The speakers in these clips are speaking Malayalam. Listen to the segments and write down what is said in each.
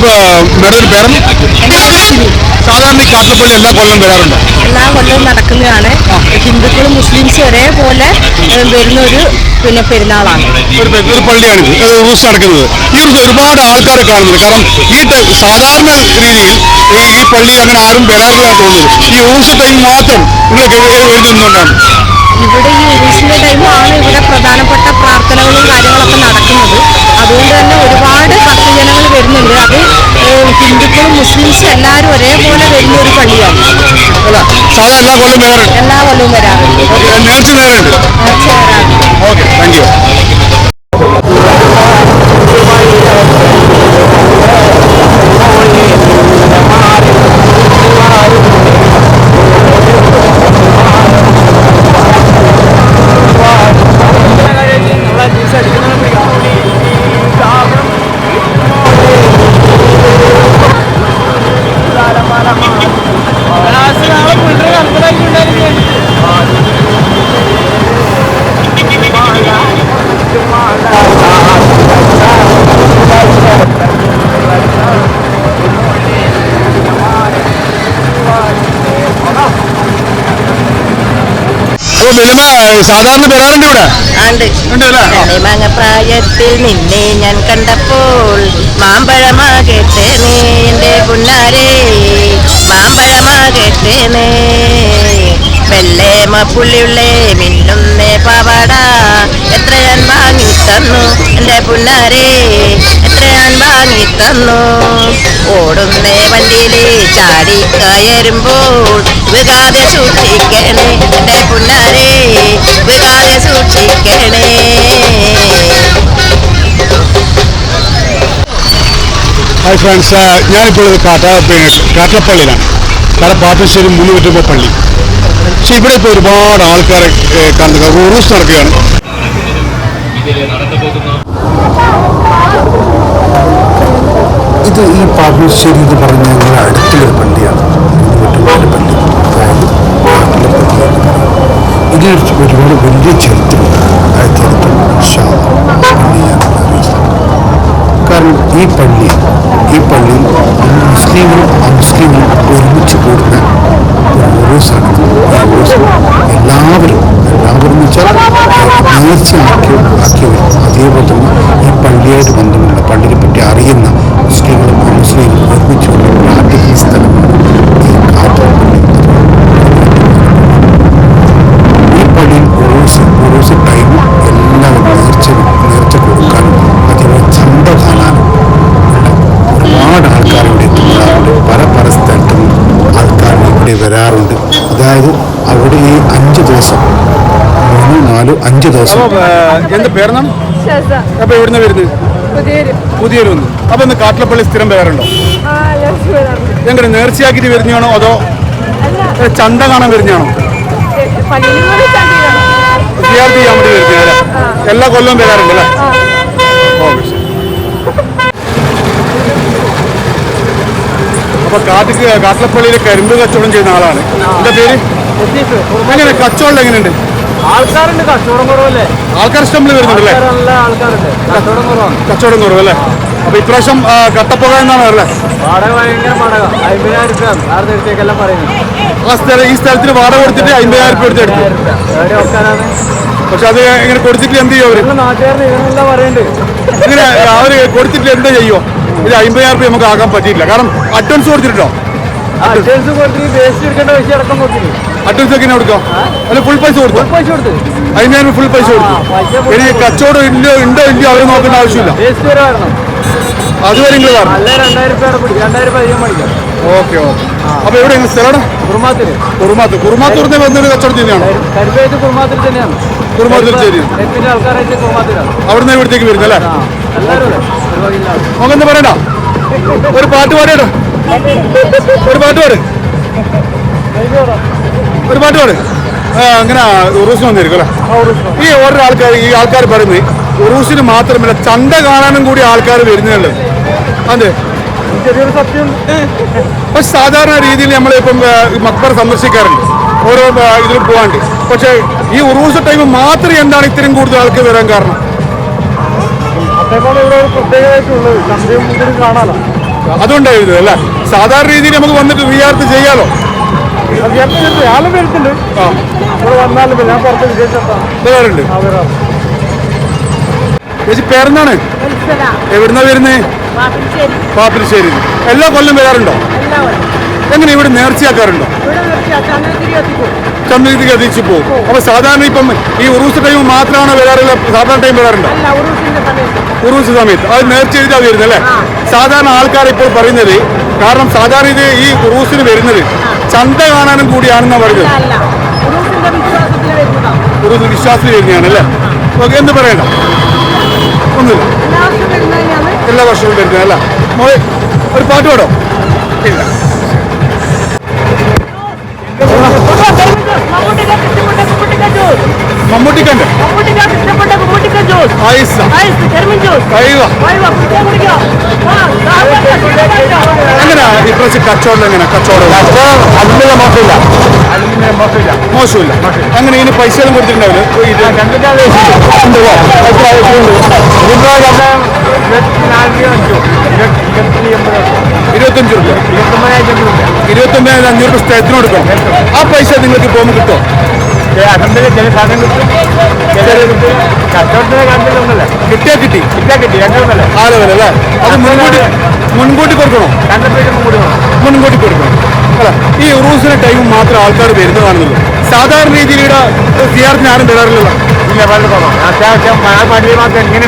അപ്പൊ മേഡത്തിന് പേരം സാധാരണ കാട്ടപ്പള്ളി എല്ലാ കൊല്ലം വരാറുണ്ട്? എല്ലാ കൊല്ലവും നടക്കുന്നതാണ്. ഹിന്ദുക്കളും മുസ്ലിംസും ഒരേപോലെ വരുന്ന ഒരു പിന്നെ പെരുന്നാളാണ്. ഒരു ഒരു പള്ളിയാണ് ഇത്. നടക്കുന്നത്. ഈ ദിവസം ഒരുപാട് ആൾക്കാരെ കാണുന്നുണ്ട്. കാരണം ഈ സാധാരണ രീതിയിൽ ഈ പള്ളി അങ്ങനെ ആരും വരാറില്ല തോന്നുന്നത് ഈ ടൈം മാത്രം നിങ്ങൾക്ക് വരുന്നുണ്ടാണ് ഇവിടെ ഈ ഉറൂസിന്റെ ടൈമാണ് ഇവിടെ പ്രധാനപ്പെട്ട പ്രാർത്ഥനകളും കാര്യങ്ങളൊക്കെ നടക്കുന്നത്. അതുകൊണ്ട് തന്നെ ഒരുപാട് ഭക്തജനങ്ങൾ വരുന്നുണ്ട്. അത് ഹിന്ദുക്കളും മുസ്ലിംസും എല്ലാവരും ഒരേപോലെ വരുന്ന ഒരു പള്ളിയാണ് എല്ലാ കൊല്ലവും വരാറുണ്ട്. നേർച്ച വരാറുണ്ട്. ഓക്കെ താങ്ക് യു മിനിമ സാധാരണ വരാറുണ്ട് ഇവിടെ? ആണ്ട്. ഉണ്ട് അല്ലേ കളിമങ്ങ പ്രായത്തിൽ നിന്നെ ഞാൻ കണ്ടപ്പോൾ മാമ്പഴമാകട്ടേനേ എന്റെ പുന്നാരേ. മാമ്പഴമാകട്ടേനേ വെള്ളേമ പുള്ളിയുള്ളേ മിന്നുന്നേ പാവാട. എത്ര ഞാൻ വാങ്ങി തന്നു എന്റെ പുന്നാരേ. ഞാൻ വാങ്ങിത്തന്നു ഓടുന്നേ വണ്ടിയിലെ ചാടി കയറുമ്പോൾ വികാതെ സൂക്ഷിക്കണേ. എന്റെ പുന്നാരെ വികാതെ സൂക്ഷിക്കണേ. ഹായ് ഫ്രണ്ട്സ് ഞാനിപ്പോൾ ഇത് കാട്ട പിന്നെ കാട്ടപ്പള്ളിയിലാണ്. കാട്ട പാപ്പശ്ശേരി മുന്നുപറ്റുമ്പോൾ പള്ളി. പക്ഷെ ഇവിടെ ഇപ്പോൾ ഒരുപാട് ആൾക്കാരെ കണ്ടത് ഉറൂസ് നടക്കുകയാണ്. ഇത് ഈ പാപ്പശ്ശേരി എന്ന് പറഞ്ഞ ഞങ്ങളുടെ അടുത്തുള്ളൊരു പള്ളിയാണ്. പള്ളി. അതായത് നാട്ടിലെ പള്ളി എന്ന് പറയും. ഇതിന് ഒരുപാട് വലിയ ചരിത്രമുണ്ട് ആയിരത്തി കാരണം ഈ പള്ളി ഈ പള്ളിയിൽ മുസ്ലിങ്ങളും അമുസ്ലിങ്ങളും ഒരുമിച്ച് കൂടുന്ന എല്ലാവരും വെച്ചാൽ നേർച്ചയാക്കി ആക്കിയവർ. അതേപോലെ തന്നെ ഈ പള്ളിയായിട്ട് ബന്ധമുള്ള പള്ളിയെ പറ്റി അറിയുന്ന മുസ്ലിങ്ങളും അമുസ്ലിങ്ങളും ഒരുമിച്ച് ആദ്യ സ്ഥലമാണ് ഈ കാപ്പപ്പള്ളി ഈ പള്ളിയിൽ ഉറൂസ് ഉറൂസ് ടൈം എല്ലാവരും നേർച്ച നേർച്ച കൊടുക്കാനും അതേപോലെ ചന്ത കാണാനും ഒരുപാട് ആൾക്കാർ ഇവിടെ എത്തുന്നതാറുണ്ട് പല പല സ്ഥലത്തും ആൾക്കാർ ഇവിടെ വരാറുണ്ട്. അതായത് അവിടെ ഈ അഞ്ച് ദിവസം മൂന്ന് നാല് അഞ്ച് ദിവസം. എന്താ പേരെന്നാണ് അപ്പൊ എവിടുന്ന വരുന്നത്? പുതിയൊരു. ഒന്ന് അപ്പൊ ഇന്ന് കാട്ടിലപ്പള്ളി സ്ഥിരം പേരുണ്ടോ എങ്ങനെ നേർച്ചയാക്കിട്ട് വരുന്നതാണോ അതോ ചന്ത കാണാൻ വരുന്നതാണോ? വിദ്യാർത്ഥി ചെയ്യാൻ വേണ്ടി വരുന്നതല്ലേ എല്ലാ കൊല്ലവും വരാറുണ്ട് അല്ലേ? അപ്പൊ കാട്ടിക്ക് കാട്ടിലപ്പള്ളിയിലെ കരിമ്പ് കച്ചവടം ചെയ്യുന്ന ആളാണ്. എന്താ പേര്? എങ്ങനെ കച്ചവടം എങ്ങനെയുണ്ട്? ആൾക്കാരുണ്ട് കച്ചവടം കുറവല്ലേ? ആൾക്കാർ ഇഷ്ടംപോലെ വരുന്നുണ്ടല്ലേ നല്ല ആൾക്കാരുണ്ട്. കച്ചവടം കുറവാണ്. കച്ചവടം കുറവല്ലേ? അപ്പൊ ഇപ്രാവശ്യം കട്ടപ്പുക എന്നാണ് അല്ലേ? വാടക ഭയങ്കര വാടക. അമ്പതിനായിരം രൂപ. ആറ് ദിവസത്തേക്കെല്ലാം പറയുന്നത് ആ സ്ഥലം ഈ സ്ഥലത്തിന് വാടക കൊടുത്തിട്ട് അമ്പതിനായിരം രൂപ പക്ഷെ അത് ഇങ്ങനെ കൊടുത്തിട്ട് എന്ത് ചെയ്യും അവർ? നിങ്ങൾ നാട്ടുകാരന് ഇതെല്ലാം പറയുന്നുണ്ട് ഇങ്ങനെ അവർ കൊടുത്തിട്ട് എന്താ ചെയ്യുമോ ഇത് അമ്പതിനായിരം രൂപ നമുക്ക് ആക്കാൻ പറ്റിയില്ല കാരണം അഡ്വാൻസ് കൊടുത്തിട്ടുണ്ടോ? അഡ്വാൻസ് കൊടുത്ത് വേസ്റ്റ് എടുക്കേണ്ട പൈസ അടക്കം കൊടുത്തില്ല അഡ്വാൻസ് ഒക്കെ കൊടുക്കാം? അല്ല ഫുൾ പൈസ കൊടുത്തു? പൈസ കൊടുത്ത്. ഫുൾ പൈസ കൊടുത്തു? ഇനി കച്ചവടം ഇല്ലോ ഉണ്ടോ ഇല്ലയോ അവർ നോക്കേണ്ട ആവശ്യമില്ല. അതുവരെ നിങ്ങൾ ഓക്കെ ഓക്കെ. അപ്പൊ എവിടെ സ്ഥലം കുറുമാത്തൂർ കുറുമാത്തൂർ കുറുമാത്തൂർന്ന് വന്നൊരു കച്ചവടം തന്നെയാണോ? കരുപ്പേത്ത് തന്നെയാണ്. കുറുമാത്തൂർ അവിടുന്ന് ഇവിടത്തേക്ക് വരുന്നല്ലേ? നമുക്കെന്താ പറയണ്ട? ഒരു പാട്ട് പാടിയോ ഒരു പാട്ട് പാട്. ഒരു പാട്ട് പാട്. അങ്ങനെ ഉറൂസിന് വന്നിരിക്കും അല്ലേ? ഈ ഓരോ ആൾക്കാർ ഈ ആൾക്കാർ പറയുന്നത് ഉറൂസിന് മാത്രമല്ല ചന്ത കാണാനും കൂടി ആൾക്കാർ വരുന്നുള്ളൂ അതെ. പക്ഷെ സാധാരണ രീതിയിൽ നമ്മളിപ്പം മക്ബർ സന്ദർശിക്കാറുണ്ട്. ഓരോ ഇതിൽ പോകാണ്ട് പക്ഷേ ഈ ഉറൂസ് ടൈം മാത്രം എന്താണ് ഇത്രയും കൂടുതൽ ആൾക്ക് വരാൻ കാരണം? അതുകൊണ്ടായിരുന്നു അല്ലേ? സാധാരണ രീതിയിൽ നമുക്ക് വന്നിട്ട് റിയാർത്ത് ചെയ്യാലോ? ആളും വരുന്നുണ്ട്. വന്നാലും ഞാൻ പുറത്ത് ചേച്ചി പേരെന്താണ്? എവിടുന്നാ വരുന്നേ? പാപ്പിരിശ്ശേരി എല്ലാ കൊല്ലം വരാറുണ്ടോ? എങ്ങനെ ഇവിടെ നേർച്ചയാക്കാറുണ്ടോ? ചന്ദ്രഗതിക്ക് അതിച്ചു പോകും. അപ്പൊ സാധാരണ ഇപ്പം ഈ ഉറൂസ് ടൈം മാത്രമാണ് വരാറില്ല സാധാരണ ടൈം വരാറുണ്ടോ? ഉറൂസ് സമയത്ത്. അത് നേർച്ച എഴുതാതെ വരുന്നത് അല്ലേ? സാധാരണ ആൾക്കാർ ഇപ്പോൾ പറയുന്നത് കാരണം സാധാരണ ഇത് ഈ ഉറൂസിന് വരുന്നത് ചന്ത കാണാനും കൂടിയാണെന്നാണ് പറയുന്നത്. ഉറൂസ് വിശ്വാസത്തിൽ വരുന്നതാണ് അല്ലേ? ഓക്കെ എന്ത് പറയണ്ട? ഒന്നുമില്ല. എല്ലാ വർഷവും വരുന്നത് അല്ല? മോളെ ഒരു പാട്ട് പാടോ? ഇല്ല. മമ്മൂട്ടിക്കണ്ട്. ആയിസ കൈവ എങ്ങനെയാ ഇപ്രാവശ്യം കച്ചവടം എങ്ങനെ? കച്ചവടം അതിന്റെ മോശമില്ല അതിന്റെ മോശമില്ല മോശമില്ല. അങ്ങനെ ഇതിന് പൈസ ഒന്നും കൊടുത്തിട്ടുണ്ടാവില്ല? ഇത്. ഇരുപത്തഞ്ച് രൂപ. ഇരുപത്തൊമ്പതിനായിരത്തി അഞ്ഞൂറ് രൂപ സ്ഥലത്തിന് കൊടുക്കണം. ആ പൈസ നിങ്ങൾക്ക് പോകുമ്പോൾ കിട്ടുമോ അസംബ്ലിയിൽ ചില സാധനം കിട്ടും. ചില കിട്ടും. കച്ചവടത്തിന് കിട്ടിയാ കിട്ടി. കിട്ടിയാ കിട്ടി. ആ അത് മുൻകൂട്ടി മുൻകൂട്ടി കൊടുക്കണോ? കണ്ടപ്പോഴും കൂടി മുൻകൂട്ടി കൊടുക്കണം. അല്ല ഈ ഉറൂസിന്റെ ടൈം മാത്രം ആൾക്കാർ വരുന്നതാണെന്നുള്ളൂ സാധാരണ രീതിയിൽ സിയാർത്തിന് ആരും തരാറില്ലല്ലോ. ഇല്ല വളരെ കുറവാണ് അത്യാവശ്യം മഴ പള്ളി മാത്രം ഇങ്ങനെ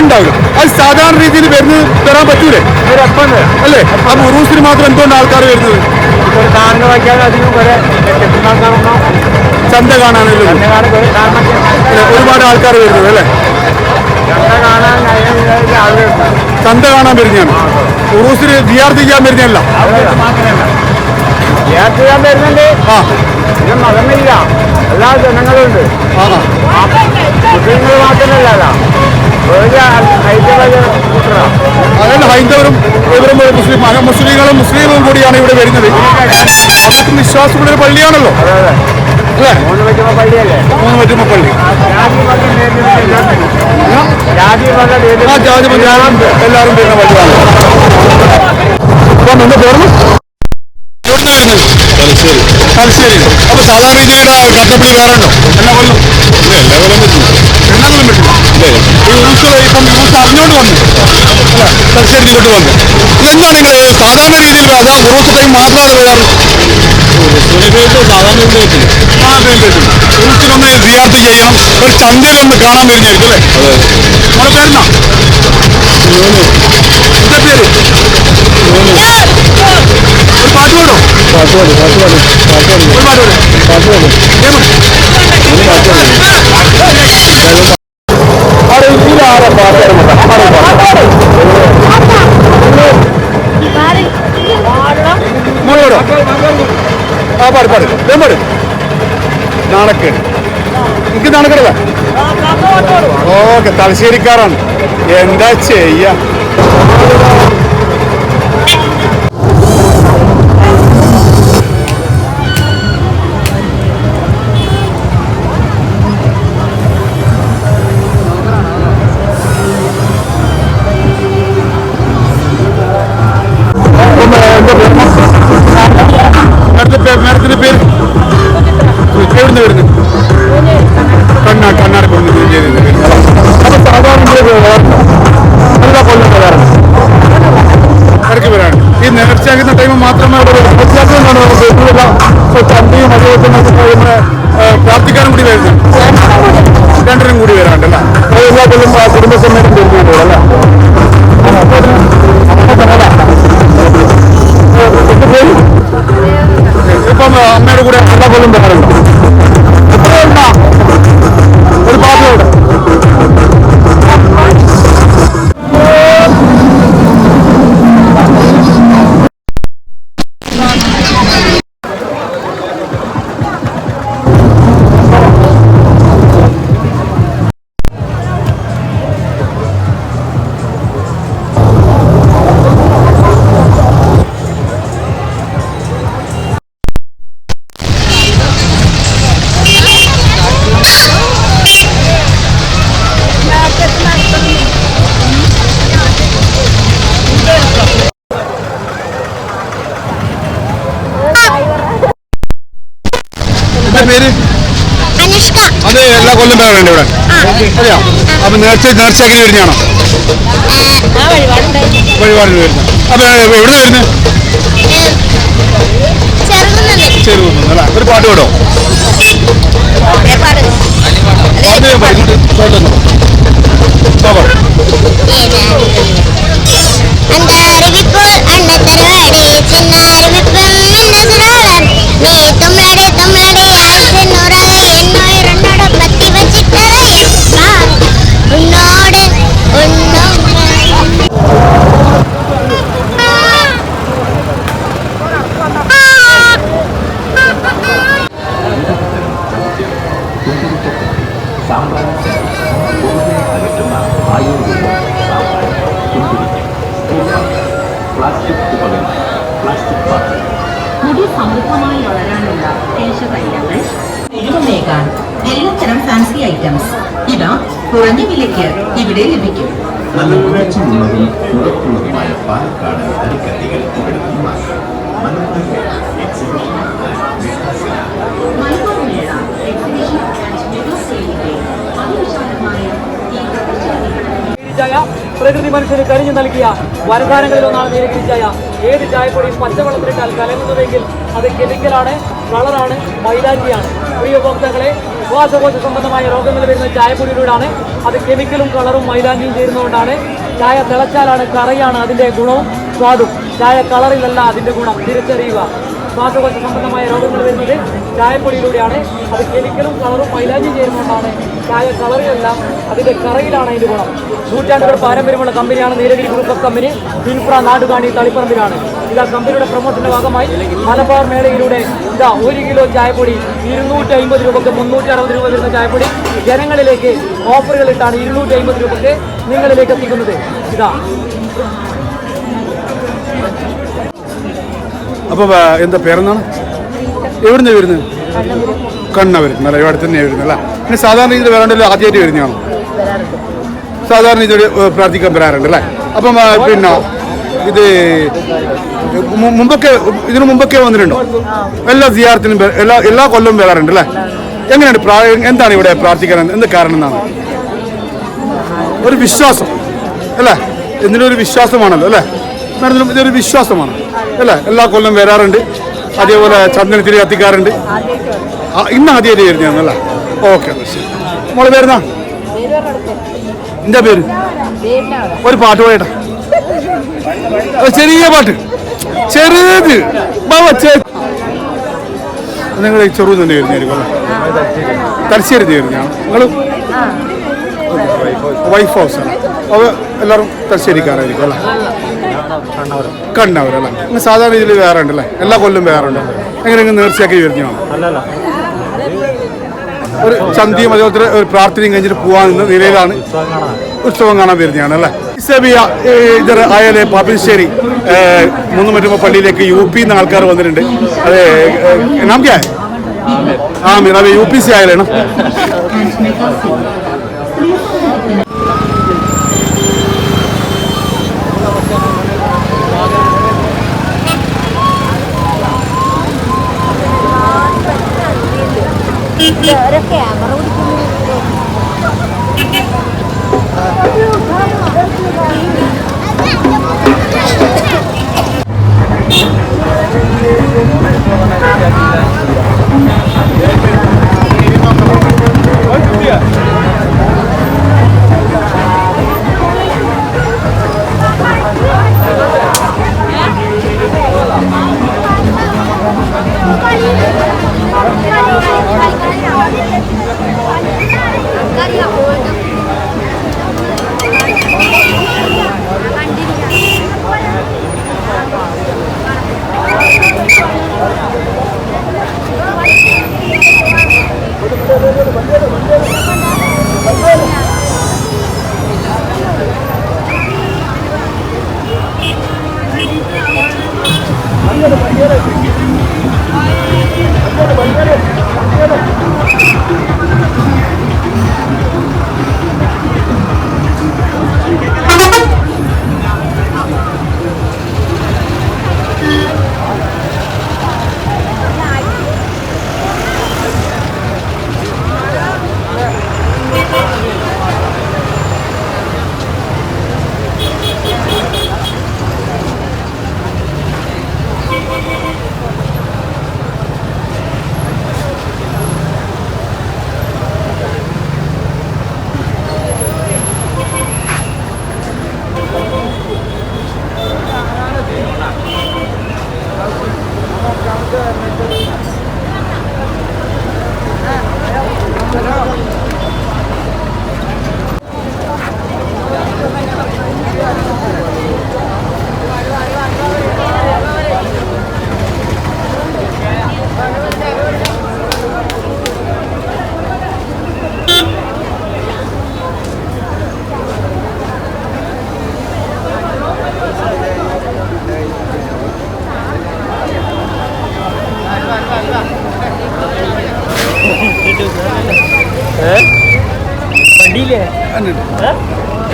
ഉണ്ടാവില്ല. അത് സാധാരണ രീതിയിൽ വരുന്നത് തരാൻ പറ്റൂലേ? അല്ലേ? അപ്പൊ ഉറൂസിന് മാത്രം എന്തുകൊണ്ട് ആൾക്കാർ വരുന്നത്? ഒരു സാധനം അധികം വരെ കെട്ടിണ്ടാക്കാറുണ്ടോ ചന്ത കാണാനല്ലോ? ഒരുപാട് ആൾക്കാർ വരുന്നത് അല്ലേ? ചന്ത കാണാൻ വരുന്നതാണ്. ഉറൂസിന് ജിയാർ ചെയ്യാൻ വരുന്നതല്ല. ആ. മതമില്ല അതല്ല ഹൈന്ദവരും ഇവരും മുസ്ലിം മുസ്ലിങ്ങളും മുസ്ലിമും കൂടിയാണ് ഇവിടെ വരുന്നത്. അവർക്ക് വിശ്വാസമുള്ളൊരു പള്ളിയാണല്ലോ. അല്ലേ? മൂന്ന് പറ്റുമ്പോ പള്ളി. ആ ജാതി എല്ലാവരും വരുന്ന പള്ളിയാണ്. അപ്പൊ നിന്ന് പേർന്നു എവിടുന്നാ വരുന്നത്? തലശ്ശേരി. തലശ്ശേരി. അപ്പൊ സാധാരണ രീതിയിൽ കട്ടപ്പിടി വേറെ ഉണ്ടോ? എല്ലാ കൊല്ലം? എല്ലാ കൊല്ലം പറ്റില്ല എല്ലാ കൊല്ലം പറ്റില്ല ഈ യൂസ് ഇപ്പം യൂസ് അറിഞ്ഞുകൊണ്ട് വന്നു. അല്ല തലശ്ശേരി ഇങ്ങോട്ട് വന്നു. ഇതെന്താണ് നിങ്ങൾ സാധാരണ രീതിയിൽ അതാ ഉറുസ് ടൈം മാത്രമാണ് വരാറ് സാധാരണ ഉറുസിനൊന്ന് സിയാർത്ത് ചെയ്യണം ഒരു ചന്തയിലൊന്ന് കാണാൻ വരുന്നതായിരിക്കും അല്ലേ നമ്മുടെ പേരെന്നാ എന്താ പേര് ഒരു പാട്ട് പാടോ പാട്ട് പാടി പാട്ട് പാടി. പാട്ട് പാടി ഒരു പാട്ട് പാടി പാട്ട് പാടി മോളോടോ പാട് പാട്. വേം പാട്. നാണക്കേട്. എനിക്ക് നാണക്കേടല്ല? ഓക്കെ തലശ്ശേരിക്കാരാണ്. എന്താ ചെയ്യാ? también. വരാറുണ്ട് ഇവിടെ. അതെയോ? അപ്പൊ നേർച്ച നേർച്ചയാക്കി വരുന്നതാണോ? ആ വഴിപാടുണ്ടായി വഴിപാടിന് വരുന്നത്. അപ്പൊ എവിടെ വരുന്നത് ചെറുതെന്നല്ലേ ഒരു പാട്ട് കേട്ടോ പാട് മുടി സമൃദ്ധമായി വളരാനുള്ള കേശതൈലങ്ങൾ എഴുപമേകാൻ എല്ലാത്തരം ഫാൻസി ഐറ്റംസ് ഇവ കുറഞ്ഞ വിലയ്ക്ക് ഇവിടെ ലഭിക്കും. നല്ല ഉറച്ചുള്ളതും ഉറപ്പുള്ളതുമായ പാലക്കാട് അരിക്കട്ടികൾ ഇവിടെ നിന്ന് വാങ്ങാം മനോഹരമായ എക്സിബിഷൻ മലബാർ മേള എക്സിബിഷൻ ആൻഡ് മെഗാ സെയിലിന്റെ അതിവിശാലമായ ഈ പ്രദർശന പ്രകൃതി മനുഷ്യന് കരിഞ്ഞു നൽകിയ വരദാനങ്ങളിൽ ഒന്നാണ് നീലഗിരി ചായ ഏത് ചായപ്പൊടിയും പച്ചവെള്ളത്തിലിട്ടാൽ കലങ്ങുന്നതെങ്കിൽ അത് കെമിക്കലാണ് കളറാണ് മൈലാഞ്ചിയാണ് പ്രിയ ഉപഭോക്താക്കളെ ശ്വാസകോശ സംബന്ധമായ രോഗങ്ങൾ വരുന്ന ചായപ്പൊടിയിലൂടെയാണ് അത് കെമിക്കലും കളറും മൈലാഞ്ചിയും ചേരുന്നതുകൊണ്ടാണ് ചായ തിളച്ചാലാണ് കറയാണ് അതിന്റെ ഗുണവും സ്വാദും. ചായ കളറിലല്ല അതിന്റെ ഗുണം തിരിച്ചറിയുക. ശ്വാസകോശ സംബന്ധമായ രോഗങ്ങൾ വരുന്നത് ചായപ്പൊടിയിലൂടെയാണ്. അത് കെമിക്കലും കളറും മൈലാഞ്ചിയും ചേരുന്നതുകൊണ്ടാണ് ചായ കളറിലല്ല അതിന്റെ കറയിലാണ് അതിന്റെ ഗുണം. നൂറ്റാണ്ടുകൾ പാരമ്പര്യമുള്ള കമ്പനിയാണ് Nilgiri group of company infra Nadukani തളിപ്പറമ്പിലാണ്. ഇതാ കമ്പനിയുടെ പ്രമോഷന്റെ ഭാഗമായി മലബാർ മേളയിലൂടെ ഇതാ ഒരു കിലോ ചായപ്പൊടി ഇരുന്നൂറ്റി അമ്പത് രൂപക്ക് മുന്നൂറ്റി അറുപത് രൂപ വരുന്ന ചായപ്പൊടി ജനങ്ങളിലേക്ക് ഓഫറുകളിട്ടാണ് ഇരുന്നൂറ്റി അമ്പത് രൂപക്ക് നിങ്ങളിലേക്ക് എത്തിക്കുന്നത്. ഇതാ. അപ്പൊ ആ, എന്താ പേരെന്നാണ് എവിടുന്ന് വരുന്നത് കണ്ണവർ നല്ല ഇവിടെ തന്നെ വരുന്നത് അല്ല? പിന്നെ സാധാരണ രീതിയിൽ വരാണ്ടല്ലോ ആദ്യമായിട്ട് വരുന്നതാണോ സാധാരണ രീതിയിൽ പ്രാർത്ഥിക്കാൻ വരാറുണ്ട് അല്ലേ? അപ്പം പിന്നെ ഇത് മുമ്പൊക്കെ ഇതിനു മുമ്പൊക്കെ വന്നിട്ടുണ്ടോ? എല്ലാ ജിയാർത്തിനും എല്ലാ എല്ലാ കൊല്ലവും വരാറുണ്ട് അല്ലേ? എങ്ങനെയാണ് എന്താണ് ഇവിടെ പ്രാർത്ഥിക്കാൻ എന്ത് കാരണം എന്നാണ്? ഒരു വിശ്വാസം അല്ലേ? എന്തിനൊരു വിശ്വാസമാണല്ലോ അല്ലേ? മാഡത്തിനും ഇതൊരു വിശ്വാസമാണ്. അല്ലേ? എല്ലാ കൊല്ലം വരാറുണ്ട്. അതേപോലെ ചന്ദനത്തിരി കത്തിക്കാറുണ്ട്. ഇന്ന് ആദ്യമായിട്ട് വരുന്നതാണല്ലേ ഓക്കെ മോൾ പേരുന്നാ? എന്താ പേര്? ഒരു പാട്ട് പോയേട്ടാ ചെറിയ പാട്ട്. ചെറുത്. നിങ്ങൾ ചെറു തന്നെ വരുന്നതായിരിക്കും അല്ലേ? തലശ്ശേരി വരുന്നതാണ് നിങ്ങൾ വൈഫ് ഹൗസാണ് അവ എല്ലാവരും തലശ്ശേരിക്കാരായിരിക്കും അല്ലേ? കണ്ണവരല്ലേ ഇങ്ങനെ സാധാരണ രീതിയിൽ വേറെ ഉണ്ടല്ലേ എല്ലാ കൊല്ലും വേറെ ഉണ്ട്. എങ്ങനെ നേർച്ചയാക്കി വരുന്നതാണ് ഒരു ചന്തിയും അതേപോലെ ഒരു പ്രാർത്ഥനയും കഴിഞ്ഞിട്ട് പോകാൻ നിന്ന നിലയിലാണ് ഉത്സവം കാണാൻ വരുന്നതാണ് അല്ലേ? സെബിയ ഇതർ ആയാലേ പാപ്പിശ്ശേരി മൂന്നുമറ്റുമ്പ പള്ളിയിലേക്ക് യു പി നിന്ന് ആൾക്കാർ വന്നിട്ടുണ്ട്. അതെ നാം ക്യാ है? ആമിർ അതെ യു പി സി ആയാലാണ് ക്യാമറ കുടിക്കുന്നു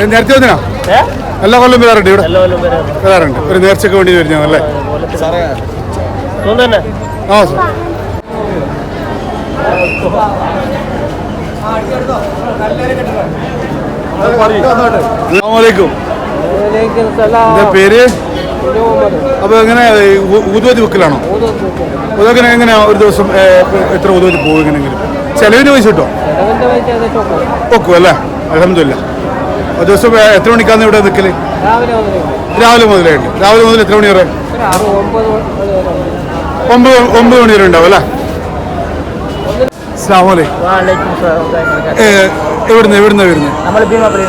നേരത്തെ വന്നിനാ? എല്ലാ കൊല്ലം വരാറുണ്ട് ഇവിടെ? വരാറുണ്ട്. ഒരു നേർച്ചയ്ക്ക് വേണ്ടി വരുന്നതല്ലേ ആ സാർ. അസ്സാമലൈക്കും പേര്? അപ്പൊ എങ്ങനെ ഊതുവതി വെക്കലാണോ അതെങ്ങനെ എങ്ങനെയാ ഒരു ദിവസം എത്ര ഊതുവതി പോകും എങ്ങനെയെങ്കിലും? ചെലവിന് പൈസ കിട്ടോ വെക്കും അല്ലേ അലഹമില്ല ദിവസം ഏ, എത്ര മണിക്കാണ് ഇവിടെ നിൽക്കൽ? രാവിലെ മുതലേ ഉണ്ട് രാവിലെ മുതൽ എത്ര മണി വരെ? ഒമ്പത് ഒമ്പത് മണി വരെ ഉണ്ടാവും അല്ലേ? എവിടുന്ന് എവിടുന്ന വരുന്നത് നമ്മൾ ഭീമാപള്ളി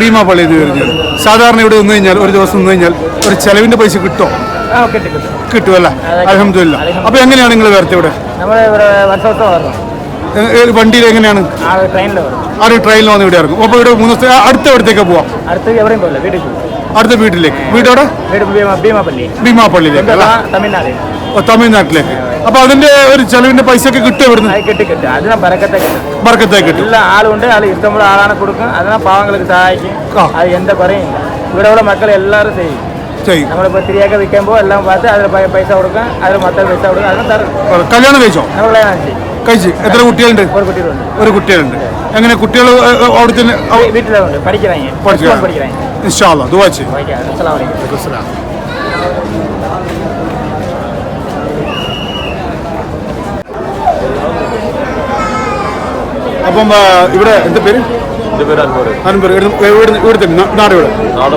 ഭീമാ പള്ളിയിൽ നിന്ന് വരുന്നത് സാധാരണ ഇവിടെ വന്നു കഴിഞ്ഞാൽ ഒരു ദിവസം വന്നു കഴിഞ്ഞാൽ ഒരു ചെലവിന്റെ പൈസ കിട്ടോ? ആ കിട്ടും അല്ലേ? കിട്ടുമല്ല അലഹമില്ല അപ്പൊ എങ്ങനെയാണ് നിങ്ങൾ വരത്തെ ഇവിടെ? വണ്ടിയിൽ എങ്ങനെയാണ്? ആ ഒരു ട്രെയിനിൽ വന്ന് ഇവിടെ ഇറങ്ങും. അപ്പോൾ ഇവിടെ മൂന്ന് ദിവസത്തെ അടുത്ത എവിടത്തേക്ക് പോവാം? അടുത്ത വീട്ടിലേക്ക്. വീട്ടോടെ ഭീമാപ്പള്ളിയിലേക്ക് തമിഴ്നാട്ടിലേക്ക്. അപ്പൊ അതിന്റെ ഒരു ചെലവിന്റെ പൈസ ഒക്കെ കിട്ടും ഇവിടുന്ന് ബർക്കത്തേക്ക് കിട്ടും. ആളുണ്ട് ആൾ ഇഷ്ടമുള്ള ആളാണ് കൊടുക്കും. അതിനാ പാവങ്ങൾക്ക് സഹായിക്കും. അത് എന്താ പറയും? ഇവിടെയുള്ള മക്കൾ എല്ലാവരും ചെയ്യും. ചെയ്യും. നമ്മളിപ്പോ തിരിയാക്കി വിൽക്കുമ്പോൾ എല്ലാം പാത്ത് അതിൽ പൈസ കൊടുക്കാം അതിൽ മൊത്തം പൈസ കൊടുക്കാം അതിന് തരും. കല്യാണം കഴിച്ചോ? നമ്മൾ ചെയ്യും. കഴിച്ച്. എത്ര കുട്ടികളുണ്ട്? ഒരു കുട്ടികളുണ്ട്. എങ്ങനെ കുട്ടികൾ അവിടുത്തെ അപ്പം ഇവിടെ എന്താ പേര്? അനുപേർ ഇവിടെ നാട് ഇവിടെ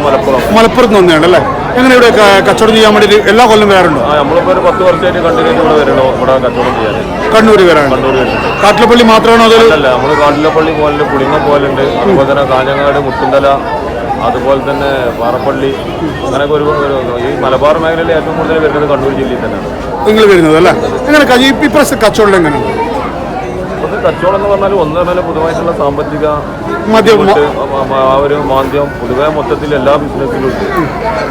മലപ്പുറം. മലപ്പുറത്ത് നിന്ന് വന്നെയാണ് അല്ലേ എങ്ങനെ ഇവിടെ കച്ചവടം ചെയ്യാൻ വേണ്ടി എല്ലാ കൊല്ലം വരാറുണ്ടോ? ആ നമ്മളിപ്പോൾ ഒരു പത്ത് വർഷമായിട്ട് കണ്ടിന്യൂ ഇവിടെ വരണോ. ഇവിടെ കച്ചവടം ചെയ്യാൻ. കണ്ണൂർ വരുന്നുണ്ട് കാട്ടിലപ്പള്ളി മാത്രമാണോ അതോ അല്ല നമ്മൾ കാട്ടിലപ്പള്ളി പോലെ പുളിങ്ങ പോലുണ്ട് അതുപോലെ തന്നെ കാഞ്ഞങ്ങാട് മുത്തുന്തല അതുപോലെ തന്നെ പാറപ്പള്ളി അങ്ങനെ ഒരു ഈ മലബാർ മേഖലയിൽ ഏറ്റവും കൂടുതൽ വരുന്നത് കണ്ണൂർ ജില്ലയിൽ തന്നെയാണ്. നിങ്ങൾ വരുന്നത് അല്ലേ? എങ്ങനെ ഈ ഇപ്രാവശ്യത്തെ കച്ചവടം എങ്ങനെയാണ് കച്ചവടം എന്ന് പറഞ്ഞാൽ ഒന്ന് പറഞ്ഞാൽ പൊതുവായിട്ടുള്ള സാമ്പത്തിക ആ, ഒരു മാന്ദ്യം പൊതുവെ മൊത്തത്തിൽ എല്ലാ ബിസിനസ്സിലും ഉണ്ട്.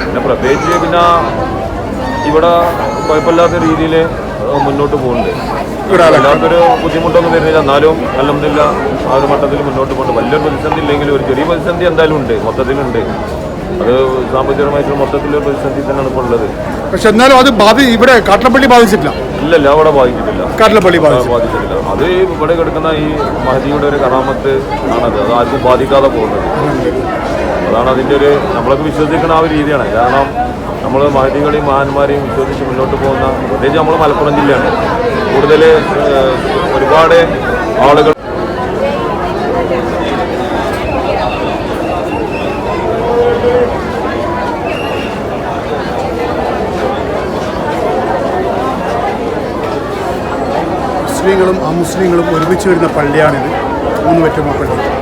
പിന്നെ പ്രത്യേകിച്ച് പിന്നെ ഇവിടെ കുഴപ്പമില്ലാത്ത രീതിയിൽ മുന്നോട്ട് പോകുന്നുണ്ട്. അല്ലാത്തൊരു അല്ലേ? ബുദ്ധിമുട്ടൊന്നും വരുന്നില്ല. എന്നാലും അല്ലെന്നില്ല ആ ഒരു മട്ടത്തിൽ മുന്നോട്ട് പോകുന്നുണ്ട്. വലിയൊരു പ്രതിസന്ധി ഇല്ലെങ്കിലും ഒരു ചെറിയ പ്രതിസന്ധി എന്തായാലും ഉണ്ട്. മൊത്തത്തിലുണ്ട്. അത് സാമ്പത്തികമായിട്ട് മൊത്തത്തിലൊരു പ്രതിസന്ധി തന്നെയാണ് ഇപ്പോൾ ഉള്ളത്. പക്ഷെ എന്നാലും അത് ബാധി ഇവിടെ കാട്ടിലപ്പള്ളി ബാധിച്ചിട്ടില്ല. ഇല്ലല്ല അവിടെ ആ, ബാധിച്ചു ബാധിച്ചിട്ടില്ല. അത് ഇവിടെ കിടക്കുന്ന ഈ മഹദിയുടെ ഒരു കറാമത്ത് ആണത്. അത് ആർക്കും ബാധിക്കാതെ പോകുന്നത്. അതാണ് അതിന്റെ ഒരു നമ്മളൊക്കെ വിശ്വസിക്കുന്ന ആ ഒരു രീതിയാണ്. കാരണം നമ്മൾ മഹദികളെയും മഹാന്മാരെയും വിശ്വസിച്ച് മുന്നോട്ട് പോകുന്ന പ്രത്യേകിച്ച് നമ്മൾ മലപ്പുറം ജില്ലയാണ്. കൂടുതൽ ഒരുപാട് ആളുകൾ മുസ്ലിങ്ങളും അമുസ്ലിങ്ങളും ഒരുമിച്ച് വരുന്ന പള്ളിയാണിത്. മൂന്ന് പറ്റുന്ന പള്ളി.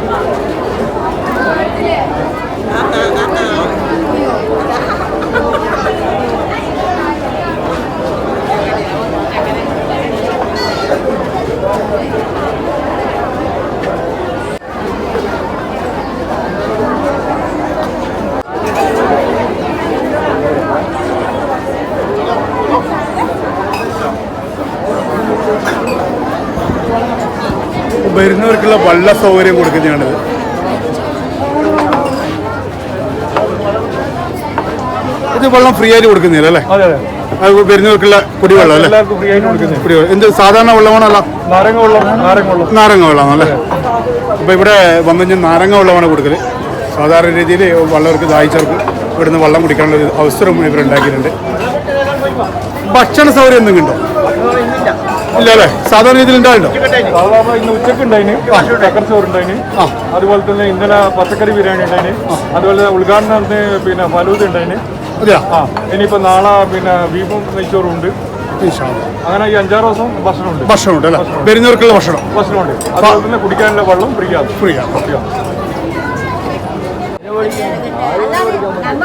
വള്ള സൗകര്യം കൊടുക്കുന്നതാണിത് ഇത്. വെള്ളം ഫ്രീ ആയിട്ട് കൊടുക്കുന്നില്ല അല്ലേ? വരുന്നവർക്കുള്ള കുടിവെള്ളം അല്ലേ? കുടിവെള്ളം. എന്ത് സാധാരണ വെള്ളമാണല്ല നാരങ്ങ വെള്ളം നാരങ്ങ വെള്ളം. നാരങ്ങ വെള്ളമാണല്ലേ അപ്പോൾ ഇവിടെ വന്നു കഴിഞ്ഞാൽ നാരങ്ങ വെള്ളമാണ് കൊടുക്കൽ. സാധാരണ രീതിയിൽ വള്ളവർക്ക് ദാഹിച്ചവർക്ക് ഇവിടുന്ന് വെള്ളം കുടിക്കാനുള്ള ഒരു അവസരം ഇവർ ഉണ്ടാക്കിയിട്ടുണ്ട്. ഭക്ഷണ സൗകര്യം എന്തെങ്കിലും ഉണ്ടോ? ഇല്ല അല്ലേ സാധാരണ രീതിയിൽ സാധാരണ ഇന്ന് ഉച്ചയ്ക്ക് ഉണ്ടായിന്. ചക്കർ ചോറ് ഉണ്ടായിന്. അതുപോലെ തന്നെ ഇന്നലെ പച്ചക്കറി ബിരിയാണി ഉണ്ടായിന്. അതുപോലെ ഉദ്ഘാടനത്തിന് പിന്നെ ഫലൂദ ഉണ്ടായിന്. അതെയാ? ആ. ഇനിയിപ്പോൾ നാളെ പിന്നെ ബീഫും നെയ്ച്ചോറും ഉണ്ട് അങ്ങനെ ഈ അഞ്ചാറ് ദിവസം ഭക്ഷണമുണ്ട്. ഭക്ഷണമുണ്ട് അല്ലേ? വരുന്നവർക്കുള്ള ഭക്ഷണം. ഭക്ഷണമുണ്ട്. അതുപോലെ തന്നെ കുടിക്കാനുള്ള വെള്ളം ഫ്രീ ആണ്. ഫ്രീ ആണ്.